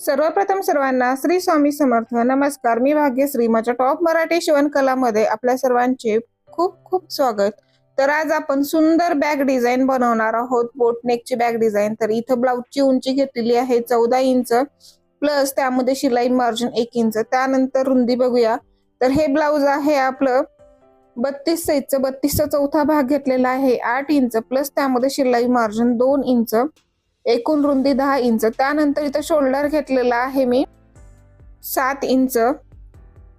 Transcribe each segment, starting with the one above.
सर्वप्रथम सर्वांना श्री स्वामी समर्थ. नमस्कार. मी भाग्यश्री माझ्या टॉप मराठी शिवणकलामध्ये आपल्या सर्वांचे खूप खूप स्वागत. तर आज आपण सुंदर बॅग डिझाईन बनवणार आहोत. बोटनेकची बॅग डिझाईन. तर इथं ब्लाऊजची उंची घेतलेली आहे चौदा इंच. प्लस त्यामध्ये शिलाई मार्जिन एक इंच. त्यानंतर रुंदी बघूया. तर हे ब्लाऊज आहे आपलं बत्तीस साईजचं. बत्तीसचा चौथा भाग घेतलेला आहे. आठ इंच. प्लस त्यामध्ये शिलाई मार्जिन दोन इंच. एकूण रुंदी दहा इंच. त्यानंतर इथं शोल्डर घेतलेला आहे मी. सात इंच.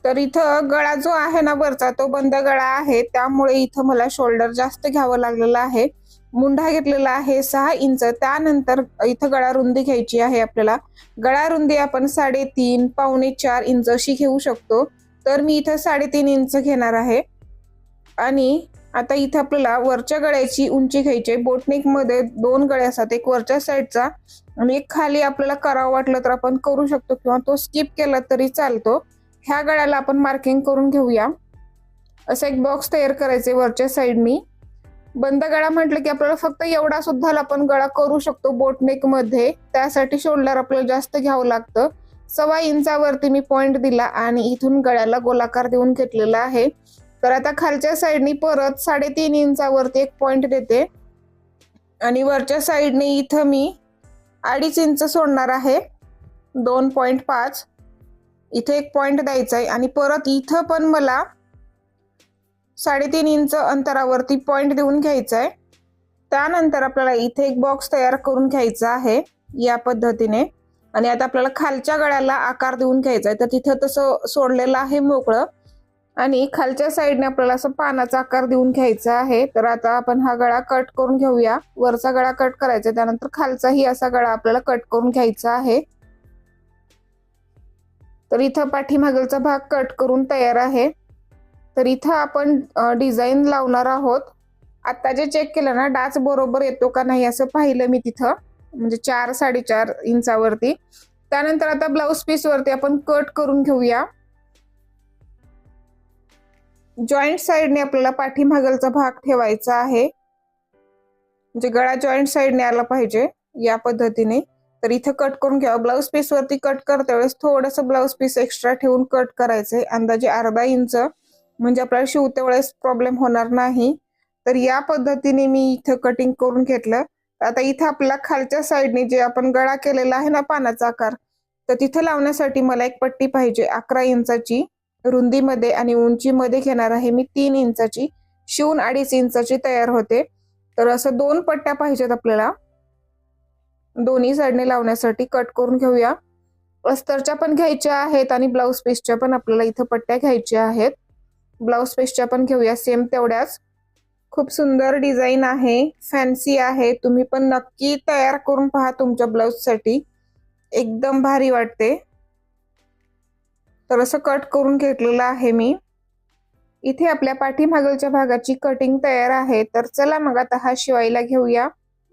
तर इथं गळा जो आहे ना वरचा तो बंद गळा आहे. त्यामुळे इथं मला शोल्डर जास्त घ्यावं लागलेलं आहे. मुंढा घेतलेला आहे सहा इंच. त्यानंतर इथं गळा रुंदी घ्यायची आहे आपल्याला. गळा रुंदी आपण साडेतीन पावणे चार इंच अशी घेऊ शकतो. तर मी इथं साडेतीन इंच घेणार आहे. आणि आता इथे आपल्याला वरच्या गळ्याची उंची घ्यायची आहे. बोटनिकमध्ये दोन गळे असतात. एक वरच्या साईडचा आणि एक खाली आपल्याला करावं वाटलं तर आपण करू शकतो किंवा तो स्किप केला तरी चालतो. ह्या गळ्याला आपण मार्किंग करून घेऊया. असं एक बॉक्स तयार करायचे वरच्या साईडनी. बंद गळा म्हटलं की आपल्याला फक्त एवढा सुद्धा आपण गळा करू शकतो बोटनेकमध्ये त्यासाठी शोल्डर आपल्याला जास्त घ्यावं लागतं. सव्वा इंचावरती मी पॉइंट दिला आणि इथून गळ्याला गोलाकार देऊन घेतलेला आहे. तर आता खालच्या साईडनी परत साडेतीन इंचावरती एक पॉइंट देते. आणि वरच्या साईडने इथं मी अडीच इंच सोडणार आहे. दोन पॉईंट पाच. इथे एक पॉइंट द्यायचा आहे. आणि परत इथं पण मला साडेतीन इंच अंतरावरती पॉइंट देऊन घ्यायचा आहे. त्यानंतर आपल्याला इथे एक बॉक्स तयार करून घ्यायचा आहे या पद्धतीने. आणि आता आपल्याला खालच्या गळ्याला आकार देऊन घ्यायचा आहे. तर तिथं तसं सोडलेलं आहे मोकळं. आणि खालच्या साईडने आपल्याला असं पानाचा आकार देऊन घ्यायचा आहे. तर आता आपण हा गळा कट करून घेऊया. वरचा गळा कट करायचा त्यानंतर खालचाही असा गळा आपल्याला कट करून घ्यायचा आहे. तर इथं पाठीमागलचा भाग कट करून तयार आहे. तर इथं आपण डिझाईन लावणार आहोत. आता जे चेक केलं ना डाच बरोबर येतो का नाही असं पाहिलं मी तिथं. म्हणजे चार साडेचार इंचावरती. त्यानंतर आता ब्लाऊज पीस वरती आपण कट करून घेऊया. जॉईंट साईडने आपल्याला पाठीमागलचा भाग ठेवायचा आहे. म्हणजे गळा जॉईंट साईडने आला पाहिजे या पद्धतीने. तर इथं कट करून घ्यावं. ब्लाऊज पीस वरती कट करते वेळेस थोडस ब्लाऊज पीस एक्स्ट्रा ठेवून कट करायचंय अंदाजे अर्धा इंच. म्हणजे आपल्याला शिवते वेळेस प्रॉब्लेम होणार नाही. तर या पद्धतीने मी इथं कटिंग करून घेतलं. आता इथं आपल्याला खालच्या साईडने जे आपण गळा केलेला आहे ना पानाचा आकार तर तिथं लावण्यासाठी मला एक पट्टी पाहिजे अकरा इंचाची. रुंदीमध्ये आणि उंचीमध्ये घेणार आहे. मी तीन इंचाची शिवून अडीच इंचाची तयार होते. तर असं दोन पट्ट्या पाहिजेत आपल्याला. दोन्ही साईडने लावण्यासाठी कट करून घेऊया. अस्तरच्या पण घ्यायच्या आहेत आणि ब्लाऊज पीसच्या पण आपल्याला इथं पट्ट्या घ्यायच्या आहेत. ब्लाऊज पीसच्या पण घेऊया. सेम तेवढ्याच. खूप सुंदर डिझाईन आहे. फॅन्सी आहे. तुम्ही पण नक्की तयार करून पहा तुमच्या ब्लाऊजसाठी. एकदम भारी वाटते. तर असं कट करून घेतलेलं आहे मी. इथे आपल्या पाठीमागलच्या भागाची कटिंग तयार आहे. तर चला मग आता हा शिवायला घेऊया.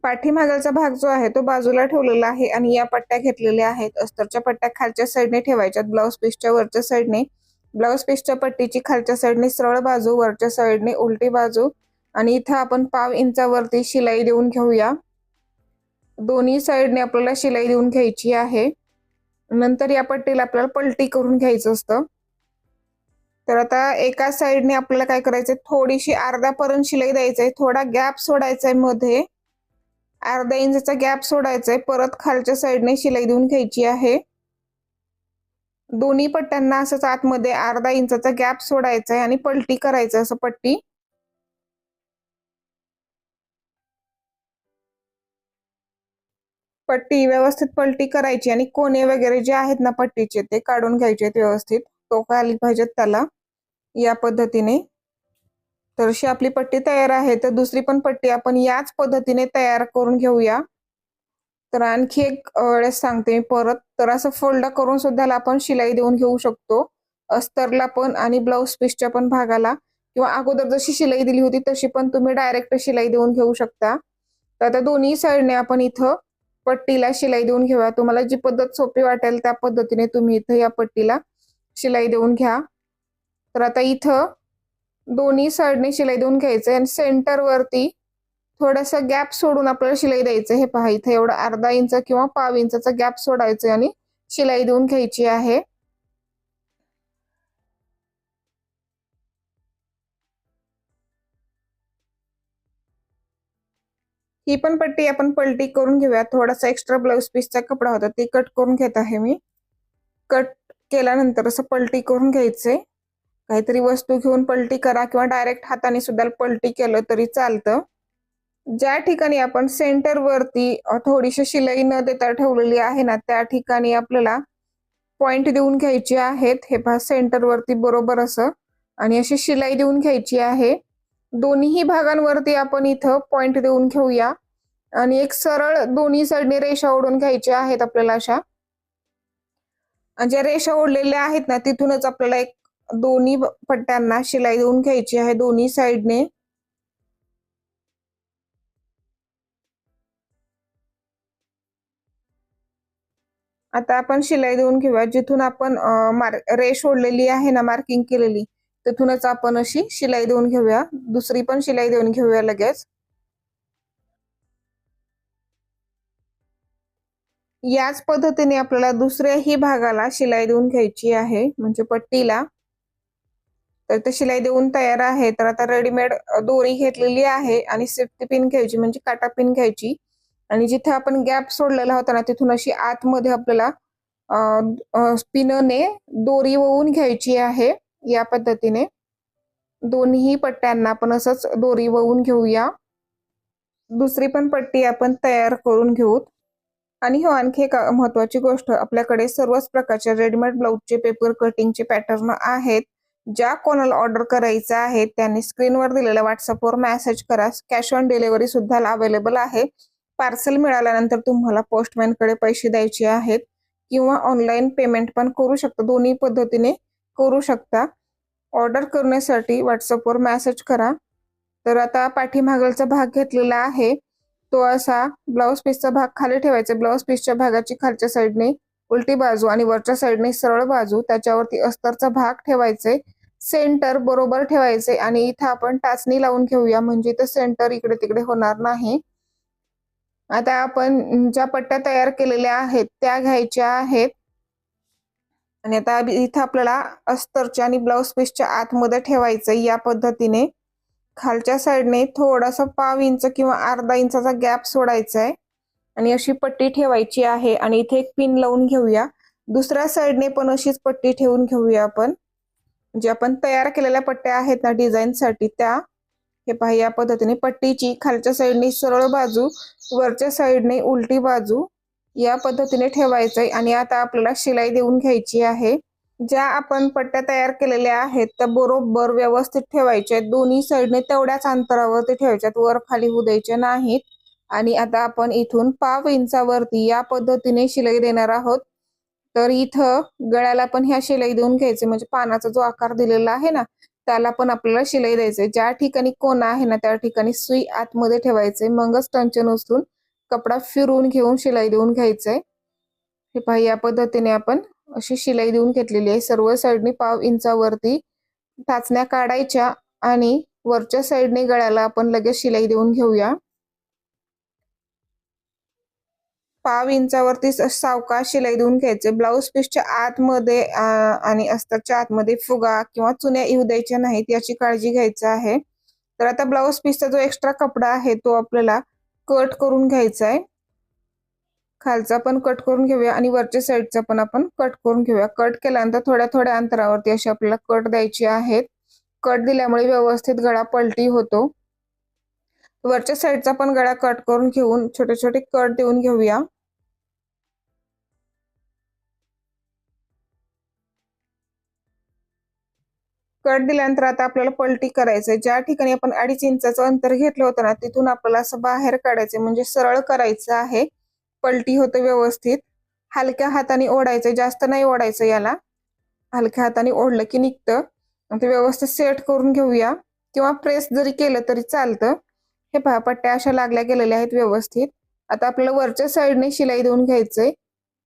पाठीमागलचा भाग जो आहे तो बाजूला ठेवलेला आहे आणि या पट्ट्या घेतलेल्या आहेत. अस्तरच्या पट्ट्या खालच्या साईडने ठेवायच्यात. ब्लाऊज पीसच्या वरच्या साईडने ब्लाऊज पीसच्या पट्टीची खालच्या साईडने सरळ बाजू वरच्या साईडने उलटी बाजू. आणि इथं आपण पाव इंचावरती शिलाई देऊन घेऊया. दोन्ही साईडने आपल्याला शिलाई देऊन घ्यायची आहे. नंतर या पट्टीला आपल्याला पलटी करून घ्यायचं असतं. तर आता एका साईडने आपल्याला काय करायचंय? थोडीशी अर्ध्यापर्यंत शिलाई द्यायचंय. थोडा गॅप सोडायचा आहे मध्ये. अर्धा इंचचा गॅप सोडायचा आहे परत खालच्या साईडने शिलाई देऊन घ्यायची आहे. दोन्ही पट्ट्यांना असंच आतमध्ये अर्धा इंचाचा गॅप सोडायचा आहे आणि पलटी करायचं असं पट्टी. पट्टी व्यवस्थित पलटी करायची आणि कोणे वगैरे जे आहेत ना पट्टीचे ते काढून घ्यायचे व्यवस्थित. टोका आली पाहिजेत त्याला या पद्धतीने. तर अशी आपली पट्टी तयार आहे. तर दुसरी पण पट्टी आपण याच पद्धतीने तयार करून घेऊया. तर आणखी एक वेळेस सांगते मी परत. तर असं फोल्ड करून सुद्धा आपण शिलाई देऊन घेऊ शकतो. अस्तरला पण आणि ब्लाऊज पीसच्या पण भागाला. किंवा अगोदर जशी शिलाई दिली होती तशी पण तुम्ही डायरेक्ट शिलाई देऊन घेऊ शकता. तर आता दोन्ही साईडने आपण इथं पट्टीला शिलाई देऊन घेऊया तुम्हाला जी पद्धत सोपी वाटेल त्या पद्धतीने तुम्ही इथं या पट्टीला शिलाई देऊन घ्या. तर आता इथं दोन्ही साईडने शिलाई देऊन घ्यायचं आणि सेंटर वरती थोडासा गॅप सोडून आपल्याला शिलाई द्यायचं हे पहा इथं एवढा अर्धा इंच किंवा पाव इंचा गॅप सोडायचं आणि शिलाई देऊन घ्यायची आहे. ही पण पट्टी आपण पलटी करून घेऊया थोडासा एक्स्ट्रा ब्लाऊज पीसचा कपडा होता ते कट करून घेत आहे मी. कट केल्यानंतर असं पलटी करून घ्यायचंय काहीतरी वस्तू घेऊन पलटी करा किंवा डायरेक्ट हाताने सुद्धा पलटी केलं तरी चालतं. ज्या ठिकाणी आपण सेंटर वरती थोडीशी शिलाई न देता ठेवलेली आहे ना त्या ठिकाणी आपल्याला पॉइंट देऊन घ्यायची आहेत. हे पहा सेंटर वरती बरोबर असं. आणि अशी शिलाई देऊन घ्यायची आहे. दोन्ही भागांवरती आपण इथं पॉइंट देऊन घेऊया. आणि एक सरळ दोन्ही साईडने रेषा ओढून घ्यायच्या आहेत आपल्याला अशा. ज्या रेषा ओढलेल्या आहेत ना तिथूनच आपल्याला एक दोन्ही पट्ट्यांना शिलाई देऊन घ्यायची आहे दोन्ही साईडने आता आपण शिलाई देऊन घेऊया जिथून आपण मार्क रेष ओढलेली आहे ना मार्किंग केलेली. तिथूनच आपण अशी शिलाई देऊन घेऊया. दुसरी पण शिलाई देऊन घेऊया लगेच. याच पद्धतीने आपल्याला दुसऱ्याही भागाला शिलाई देऊन घ्यायची आहे म्हणजे पट्टीला. तर ते शिलाई देऊन तयार आहे. तर आता रेडीमेड दोरी घेतलेली आहे आणि सेफ्टी पिन घ्यायची म्हणजे काटा पिन घ्यायची. आणि जिथे आपण गॅप सोडलेला होता ना तिथून अशी आतमध्ये आपल्याला पिनने दोरी वळून घ्यायची आहे. या पद्धतीने दोन्ही पट्ट्यांना आपण असंच दोरी वळून घेऊया. दुसरी पण पट्टी आपण तयार करून घेऊ आणि हो आणखी एक महत्वाची गोष्ट आपल्याकडे सर्वच प्रकारच्या रेडीमेड ब्लाऊजचे पेपर कटिंगचे पॅटर्न आहेत. ज्या कोणाला ऑर्डर करायचं आहे त्यांनी स्क्रीनवर दिलेल्या व्हॉट्सअपवर मेसेज करा. कॅश ऑन डिलिव्हरी सुद्धा अवेलेबल आहे. पार्सल मिळाल्यानंतर तुम्हाला पोस्टमॅनकडे पैसे द्यायचे आहेत. किंवा ऑनलाईन पेमेंट पण करू शकता. दोन्ही पद्धतीने करू शकता. ऑर्डर करण्यासाठी व्हॉट्सअपवर मॅसेज करा. तर आता पाठीमागलचा भाग घेतलेला आहे. तो असा ब्लाऊज पीसचा भाग खाली ठेवायचा. ब्लाऊज पीसच्या भागाची खालच्या साईडने उलटी बाजू आणि वरच्या साईडने सरळ बाजू त्याच्यावरती अस्तरचा भाग ठेवायचे. सेंटर बरोबर ठेवायचे आणि इथं आपण टाचणी लावून घेऊया. म्हणजे इथं सेंटर इकडे तिकडे होणार नाही. आता आपण ज्या पट्ट्या तयार केलेल्या आहेत त्या घ्यायच्या आहेत. आणि आता इथं आपल्याला अस्तरच्या आणि ब्लाऊज पीसच्या आतमध्ये ठेवायचं या पद्धतीने खालच्या साईडने थोडासा पाव इंच किंवा अर्धा इंचाचा गॅप सोडायचा आहे आणि अशी पट्टी ठेवायची आहे आणि इथे एक पिन लावून घेऊया. दुसऱ्या साईडने पण अशीच पट्टी ठेवून घेऊया आपण. जे आपण तयार केलेल्या पट्ट्या आहेत ना डिझाईन साठी त्या. हे पहा या पद्धतीने पट्टीची खालच्या साईडने सरळ बाजू वरच्या साईडने उलटी बाजू. या पद्धतीने ठेवायचंय आणि आता आपल्याला शिलाई देऊन घ्यायची आहे. ज्या आपण पट्ट्या तयार केलेल्या आहेत त्या बरोबर व्यवस्थित ठेवायच्या आहेत. दोन्ही साईडने तेवढ्याच अंतरावरती ठेवायच्यात. वर खाली होऊ द्यायच्या नाहीत. आणि आता आपण इथून पाव इंचावरती या पद्धतीने शिलाई देणार आहोत. तर इथं गळ्याला पण ह्या शिलाई देऊन घ्यायचे. म्हणजे पानाचा जो आकार दिलेला आहे ना त्याला पण आपल्याला शिलाई द्यायचे ज्या ठिकाणी कोण आहे ना त्या ठिकाणी सुई आतमध्ये ठेवायचे मगच टंचन उचलून कपडा फिरून घेऊन शिलाई देऊन घ्यायचंय. हे पहा या पद्धतीने आपण अशी शिलाई देऊन घेतलेली आहे. सर्व साईडने पाव इंचावरती टाचण्या काढायच्या आणि वरच्या साईडने गळ्याला आपण लगेच शिलाई देऊन घेऊया. पाव इंचावरती सावकाश शिलाई देऊन घ्यायचे. ब्लाऊज पीसच्या आतमध्ये आणि अस्तरच्या आतमध्ये फुगा किंवा चुन्या येऊ द्यायच्या नाहीत याची काळजी घ्यायची आहे. तर आता ब्लाऊज पीसचा जो एक्स्ट्रा कपडा आहे तो आपल्याला कट करून घ्यायचा आहे खालचा पण कट करून घेऊया आणि वरच्या साईडचा पण आपण कट करून घेऊया. कट केल्यानंतर थोड्या थोड्या अंतरावरती अशी आपल्याला कट द्यायची आहेत. कट दिल्यामुळे व्यवस्थित गळा पलटी होतो. वरच्या साईडचा पण गळा कट करून घेऊन छोटे छोटे कट देऊन घेऊया. कट दिल्यानंतर आता आपल्याला पलटी करायचंय. ज्या ठिकाणी आपण अडीच इंचाचं अंतर घेतलं होतं ना तिथून आपल्याला असं बाहेर काढायचंय. म्हणजे सरळ करायचं आहे. पलटी होते व्यवस्थित. हलक्या हाताने ओढायचं जास्त नाही ओढायचं याला. हलक्या हाताने ओढलं की निघतं. ते व्यवस्थित सेट करून घेऊया. किंवा प्रेस जरी केलं तरी चालतं. हे पहा पट्ट्या अशा लागल्या गेलेल्या आहेत व्यवस्थित. आता आपल्याला वरच्या साईडने शिलाई देऊन घ्यायचंय.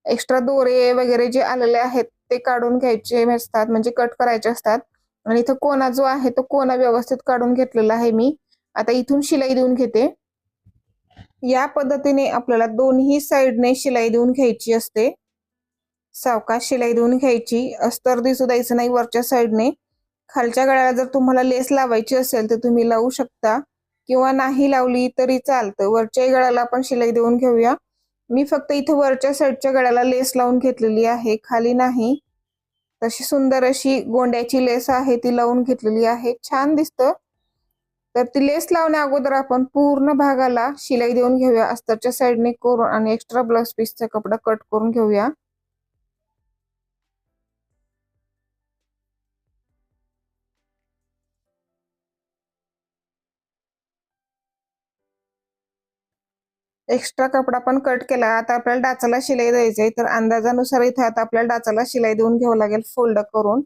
एक्स्ट्रा दोरे वगैरे जे आलेले आहेत ते काढून घ्यायचे असतात. म्हणजे कट करायचे असतात. आणि इथं कोणा जो आहे तो कोणा व्यवस्थित काढून घेतलेला आहे मी. आता इथून शिलाई देऊन घेते. या पद्धतीने आपल्याला दोन्ही साईडने शिलाई देऊन घ्यायची असते. सावकाश शिलाई देऊन घ्यायची. अस्तर दिसू द्यायचं नाही वरच्या साईडने. खालच्या गळ्याला जर तुम्हाला लेस लावायची असेल तर तुम्ही लावू शकता. किंवा नाही लावली तरी चालतं. वरच्याही गळ्याला आपण शिलाई देऊन घेऊया. मी फक्त इथं वरच्या साईडच्या गळ्याला लेस लावून घेतलेली आहे. खाली नाही. तशी सुंदर अशी गोंड्याची लेस आहे ती लावून घेतलेली आहे. छान दिसतं. तर ती लेस लावण्या अगोदर आपण पूर्ण भागाला शिलाई देऊन घेऊया. अस्तरच्या साईडने करून आणि एक्स्ट्रा ब्लाउज पीसचा कपडा कट करून घेऊया. एक्स्ट्रा कपडा पण कट केला. आता आपल्याला डाचाला शिलाई द्यायचंय तर अंदाजानुसार इथं आता आपल्याला डाचाला शिलाई देऊन घ्यावं लागेल फोल्ड करून.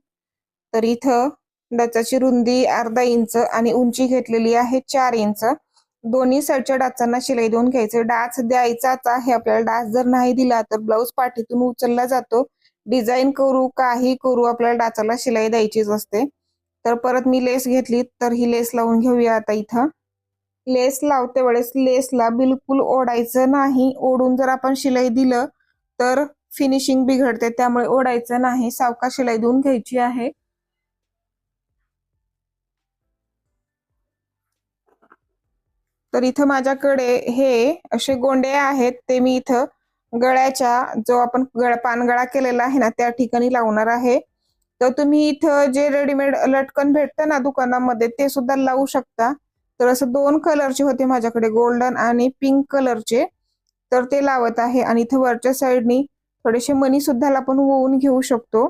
तर इथं डाचाची रुंदी अर्धा इंच आणि उंची घेतलेली आहे चार इंच. दोन्ही साईडच्या डाचांना शिलाई देऊन घ्यायचं डाच द्यायचाच आहे आपल्याला. डाच जर नाही दिला तर ब्लाऊज पाठीतून उचलला जातो. डिझाईन करू काही करू आपल्याला डाचाला शिलाई द्यायचीच असते. तर परत मी लेस घेतली तर ही लेस लावून घेऊया आता इथं. लेस लावते वेळेस लेसला बिलकुल ओढायचं नाही. ओढून जर आपण शिलाई दिलं तर फिनिशिंग बिघडते त्यामुळे ओढायचं नाही. सावका शिलाई देऊन घ्यायची आहे. तर इथं माझ्याकडे हे असे गोंडे आहेत ते मी इथं गळ्याच्या जो आपण गळ पानगळा केलेला आहे ना त्या ठिकाणी लावणार आहे. तर तुम्ही इथं जे रेडीमेड लटकन भेटतं ना दुकानामध्ये ते सुद्धा लावू शकता. तर असं दोन कलरचे होते माझ्याकडे गोल्डन आणि पिंक कलरचे. तर ते लावत आहे आणि इथं वरच्या साईडनी थोडेसे मनी सुद्धा आपण वोवून घेऊ शकतो.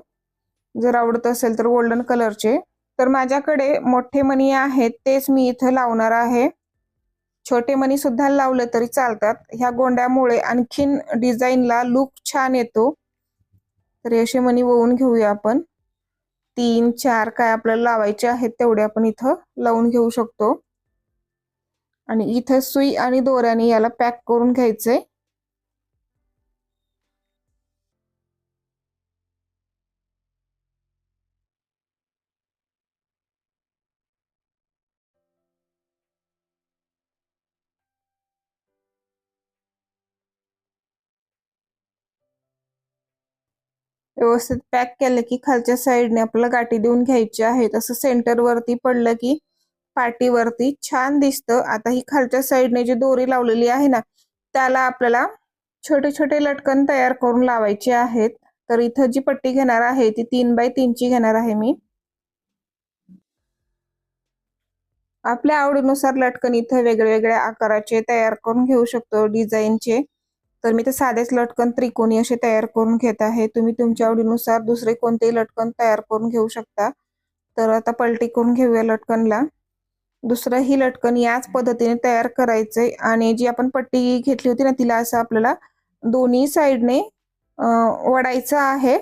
जर आवडत असेल तर गोल्डन कलरचे. तर माझ्याकडे मोठे मनी आहेत तेच मी इथं लावणार आहे. छोटे मनी सुद्धा लावले तरी चालतात. ह्या गोंड्यामुळे आणखीन डिझाईनला लुक छान येतो. तर असे मनी वळून घेऊया आपण. तीन चार काय आपल्याला लावायचे आहेत तेवढे आपण इथं लावून घेऊ शकतो. आणि इथं सुई आणि दोऱ्याने याला पॅक करून घ्यायचंय व्यवस्थित पॅक केलं की खालच्या साईडने आपल्याला गाठी देऊन घ्यायची आहे तसं सेंटर वरती पडलं की पाटीवरती छान दिसतं. आता ही खालच्या साईडने जी दोरी लावलेली आहे ना त्याला आपल्याला छोटे छोटे लटकन तयार करून लावायचे आहेत. तर इथं जी पट्टी घेणार आहे ती तीन बाय तीनची घेणार आहे मी. आपल्या आवडीनुसार लटकन इथं वेगवेगळ्या आकाराचे तयार करून घेऊ शकतो डिझाईनचे तर मी ते साधेच लटकन त्रिकोणी असे तयार करून घेत आहे. तुम्ही तुमच्या आवडीनुसार दुसरे कोणतेही लटकन तयार करून घेऊ शकता. तर आता पलटी करून घेऊया लटकनला. दुसरं ही लटकन याच पद्धतीने तयार करायचंय. आणि जी आपण पट्टी घेतली होती ना तिला असं आपल्याला दोन्ही साईडने वडायचं आहे.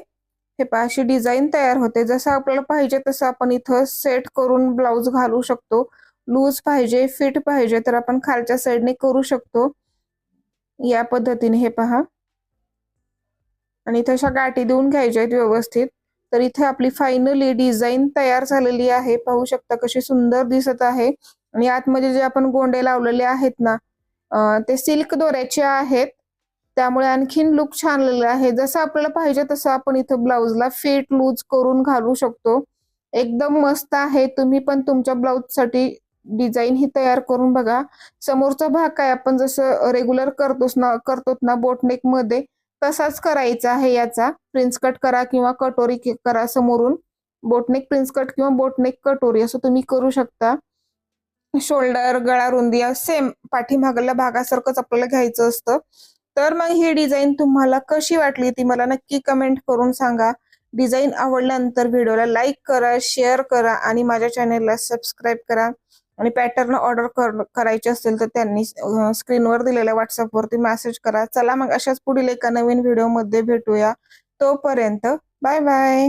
हे पहा अशी डिझाईन तयार होते. जसं आपल्याला पाहिजे तसं आपण इथं सेट करून ब्लाऊज घालू शकतो. लूज पाहिजे फिट पाहिजे तर आपण खालच्या साईडने करू शकतो. या पद्धतीने हे पहा. आणि इथं अशा गाठी देऊन घ्यायच्या आहेत व्यवस्थित. तर इथे आपली फायनली डिझाईन तयार झालेली आहे. पाहू शकता कशी सुंदर दिसत आहे. आणि आतमध्ये जे आपण गोंडे लावलेले आहेत ना ते सिल्क दोऱ्याचे आहेत. त्यामुळे आणखीन लुक छान आलेलं आहे. जसं आपल्याला पाहिजे तसं आपण इथं ब्लाऊजला फिट लूज करून घालू शकतो. एकदम मस्त आहे. तुम्ही पण तुमच्या ब्लाऊजसाठी डिझाईन ही तयार करून बघा. समोरचा भाग काय? आपण जसं रेग्युलर करतोच ना करतो ना बोटनेकमध्ये तसाच करायचा आहे याचा. प्रिन्स कट करा किंवा कटोरी करा समोरून. बोटनेक प्रिन्स कट किंवा बोटनेक कटोरी असं तुम्ही करू शकता. शोल्डर गळा रुंदी सेम पाठीमागल्या भागासारखंच आपल्याला घ्यायचं असतं. तर मग ही डिझाईन तुम्हाला कशी वाटली ती मला नक्की कमेंट करून सांगा. डिझाईन आवडल्यानंतर व्हिडिओला लाईक करा शेअर करा आणि माझ्या चॅनेलला सबस्क्राईब करा. आणि पॅटर्न ऑर्डर करायचे असेल तर त्यांनी स्क्रीनवर दिलेल्या व्हॉट्सअपवरती मेसेज करा. चला मग अशाच पुढील एका नवीन व्हिडिओमध्ये भेटूया. तोपर्यंत बाय बाय